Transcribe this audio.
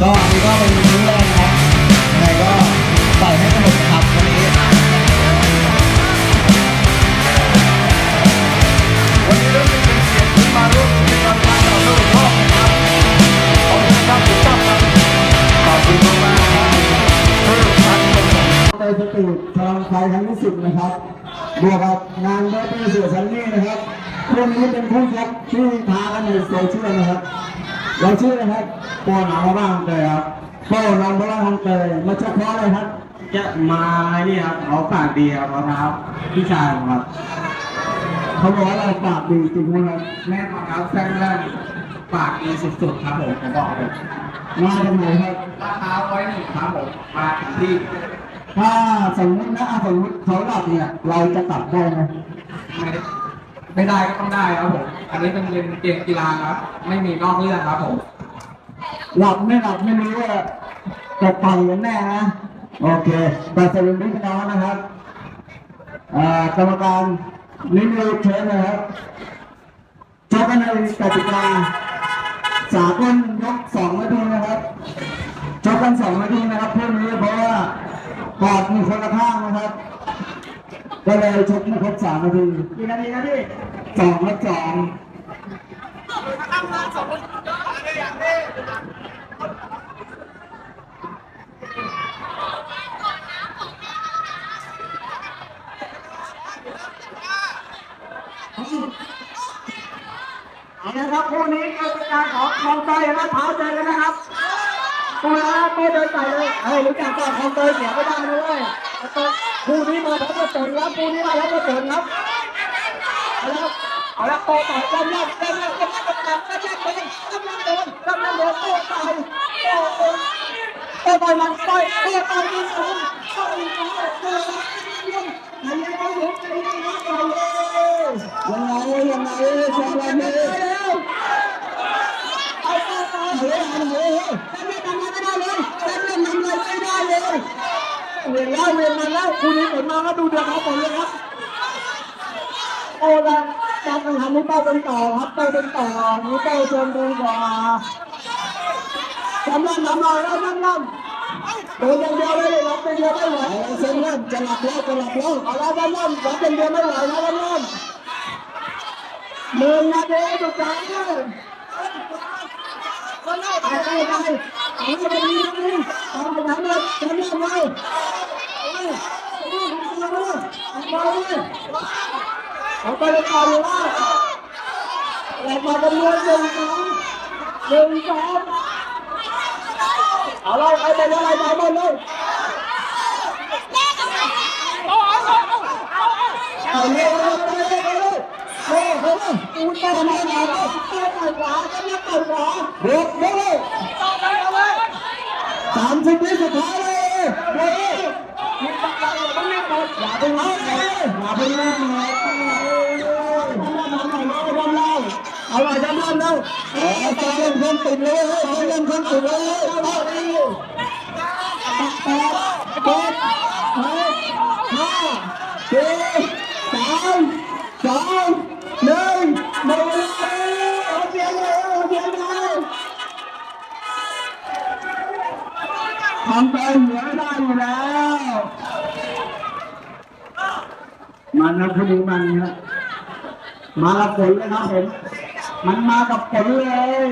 ก็อันนี้ก็เป็นมื้อแรกนะครับยังไงก็ใส่ให้สนุกครับวันนี้ วันนี้เราเป็นเกียรติที่มาร่วมกิจกรรมการต่อสู้รอบนะครับขอบคุณครับคุณตั้มครับขอบคุณมากๆครับเพื่อการชมเตยสตูดพลังไฟครั้งที่สิบนะครับบวกกับงานเดอร์ตี้เสือซันนี่นะครับคู่นี้เป็นคู่ชกที่ทากันในโซเชียลนะครับเราชื่อนะครับ โปนน้องบ้างเตยครับโปนน้องบ้างของเตยมาชกเพราะอะไรครับ จะมานี่ครับเขาปากดีครับเขาท้าพี่ชายผมครับเขาบอกว่าเราปากดีจริงไหมครับแม่ของเขาแซงแรกปากดีสุดๆครับผมผมบอกเลยมาจากไหนครับราคาไว้หนึ่งครับผมมาถึงที่ถ้าสมมตินะสมมติเขาหลับเนี่ย เราจะตัดได้ไหมไม่ได้ไม่ได้ก็ต้องได้ครับผม อันนี้เป็นเกมกีฬาครับ ไม่มีนอกเรื่องครับผม หลับไม่หลับไม่รู้ว่าจะต่อยกันแน่นะโอเคตัดสินพี่น้องนะครับอ่ากรรมการนิมิวเชิญนะครับชกกันในกติกาสากลยกสองนาทีนะครับชกกันสองนาทีนะครับเพื่อนี้เพราะว่าปอดมีคนละข้างนะครับก็เลยชกไม่ครบสามนาทีกี่นาทีนะพี่สองและสอง เอาละครับคู่นี้เป็นการของคลองเตยและเท้าเจอกันนะครับตัวละตัวเดินใส่เลยเฮ้ยรู้จักก่อนคลองเตยเสียไม่ได้เลยคู่นี้มาแล้วก็เปิดครับคู่นี้มาแล้วก็เปิดครับเอาละเอาละโตต่อยกำลังกำลังกำลังกำลังกำลังกำลังโดนกำลังโดนโตต่อยโตโตโตต่อยมันต่อยโตต่อยยิงผมต่อยยิงผมโตยิงมันยังไม่หยุดเลยยังไม่หยุดเลย ยังไงยังไง ชกกันเลยเอาไปเอาไปเอาไปฉันไม่ทำอะไรไม่ได้เลยฉันไม่ทำอะไรไม่ได้เลยเวียนแล้วเวียนมาแล้วคู่นี้ผลมาก็ดูเดือดเขาหมดเลยครับโอ้ละการแข่งขันนี้เป้าเป็นต่อครับเป้าเป็นต่อนี้เป้าเชิญดูกว่าทำลำทำลายแล้วทำลำโดนอย่างเดียวเลยรับเป็นเดียวไม่ไหวเส้นเริ่มจะหลับแล้วจะหลับแล้วเอาละทำลำรับเป็นเดียวไม่ไหวแล้วทำลำห นึ่งนาทีสุดท้ายเลยไปไปไปเอาไปดีดีเอาไปทำเลยทำเลยเลยเอาไปเลยต่อเลยว่าเรามาจำนวนหนึ่งสองหนึ่งสองเอาเลยเอาไปเลยเอาไปเลยเอาเลยเอาเลยเอาเลยเฮ้ยเฮ้ ยกูจะทำอะไรเนี่ยกูจะต่อยขวาจะไม่ต่อยขวาเด็กเด็กสามสิบวิสุดท้ายเลยเฮ้ยมึงตัดใจอย่าต้องรีบหมดอย่าไปรีบหมดอย่าไปรีบนะเอาเลยจำนำแล้วเออตาเล่นคนติดเลยตาเล่นคนติดเลย ทำใจเหนือได้อยู่แล้ว มันนะคุณมันนะมากับฝนเลยครับผม มันมากับฝนเลย